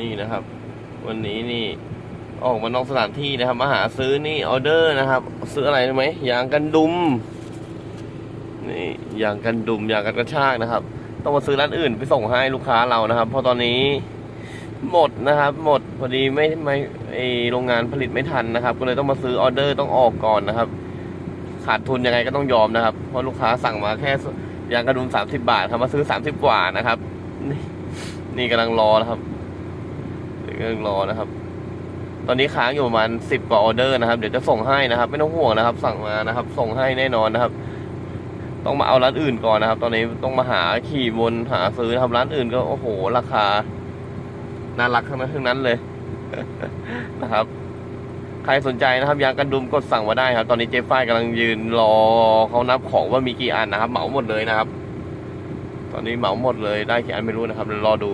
นี่นะครับ วันนี้นี่ ออกมานอกสถานที่นะครับมาหาซื้อนี่ออเดอร์นะครับ ซื้ออะไรรู้ไหมยางกันดุม นี่ยางกันดุมยางกันกระชากนะครับ ต้องมาซื้อร้านอื่นไปส่งให้ลูกค้าเรานะครับ เพราะตอนนี้หมดนะครับ หมดพอดีไม่ไม่ไอโรงงานผลิตไม่ทันนะครับ ก็เลยต้องมาซื้อออเดอร์ต้องออกก่อนนะครับ ขาดทุนยังไงก็ต้องยอมนะครับ เพราะลูกค้าสั่งมาแค่ยางกระดุมสามสิบาทครับมาซื้อสามสิบกว่านะครับ นี่นี่กำลังรอนะครับ กำลังรอนะครับ ตอนนี้ค้างอยู่ประมาณสิบกว่าออเดอร์นะครับ เดี๋ยวจะส่งให้นะครับ ไม่ต้องห่วงนะครับ สั่งมานะครับ ส่งให้แน่นอนนะครับ ต้องมาเอาร้านอื่นก่อนนะครับ ตอนนี้ต้องมาหาขี่วนหาซื้อนะครับ ร้านอื่นก็โอ้โห ราคาน่ารักทั้งนั้นทั้งนั้นเลยนะครับ ใครสนใจนะครับยางกันดุมกดสั่งมาได้ครับ ตอนนี้เจ๊ฝ้ายกำลังยืนรอเขานับของว่ามีกี่อันนะครับ เหมาหมดเลยนะครับ ตอนนี้เหมาหมดเลยได้กี่อันไม่รู้นะครับเดี๋ยวรอดู